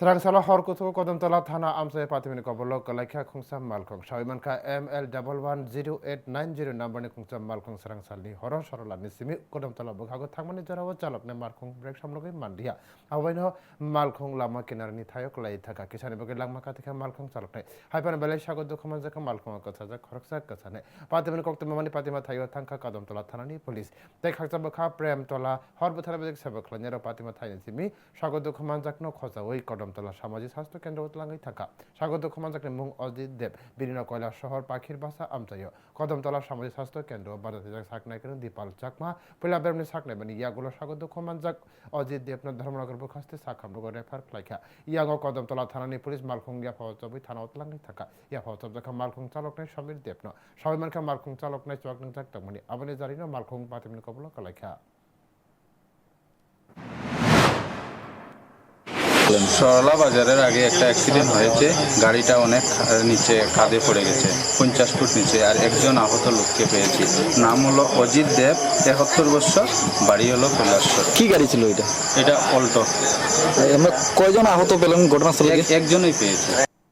Srangsala Horkutu Kodamtala Thana Amsa Patimini Kobolo Kalaikha Khungsam Malkhong Shawimanka ML double one zero eight nine zero number ni Khungsam Malkhong Srangsalni Horon Sorola ni Simi Kodamtala Bukhago Thangmani Jarawa Chalokne Malkhong Brek Samlogi Mandia Awaino Malkhong Lama Kinarni Thayok Lai Thaka Kisani Bagi Langma Katika Malkhong Chalokne Haipan Bele Shago Dukhaman Jaka Malkhong Katsaja Khoroksa Katsane Patimini Kokte Mamani Patima Thayo Thangka Kodamtala Thanani Police Tek Haksa Bukha Prem Tola Horbuthara Bajik Sabakla Nyero Patima Thayin Simi Shago Dukhaman Jakno Khoza Oi Kadamtala সামাজিক স্বাস্থ্য কেন্দ্র উতলাঙ্গাই থাকা স্বাগত ক্ষমাজাকে মুং অজিত দেব বিভিন্ন কয়লা শহর, পাখির বাসা আমচাইয় কদমতলা সামাজিক স্বাস্থ্য কেন্দ্র বাজাতে যাক সাকনাই কেন দীপাল চাকমা, পয়লা বেরমনি সাকনাই বানি ইয়াগুলো স্বাগত ক্ষমাজাক অজিত দেবনা ধর্মনগর বখাস্তে সাখামরুগ রেফার ফ্লাইখা। ইয়াগো কদমতলা থানানি পুলিশ মালখং ইয়া ফাওয়াজবই থানা উতলাঙ্গাই থাকা। ইয়া ফাওয়াজব জাকা মালখং চালক নাই সমীর দেবন সবাই মানখা মালখং চালক নাই চুয়াক নং জাক তাকমানি আবনে জারিনো মালখং পাতিমিন কবল কলাইখা। সরলা বাজারের আগে একটা অ্যাক্সিডেন্ট হয়েছে গাড়িটা অনেক নিচে কাঁদে পড়ে গেছে পঞ্চাশ ফুট নিচে আর একজন আহত লোককে পেয়েছি। নাম হলো অজিত দেব একাত্তর বছর বাড়ি হলো কৈলাসর কি গাড়ি ছিল এটা? এটা অল্টো। আমরা কয়জন আহত পেলাম ঘটনাস্থলে? একজনই পেয়েছে।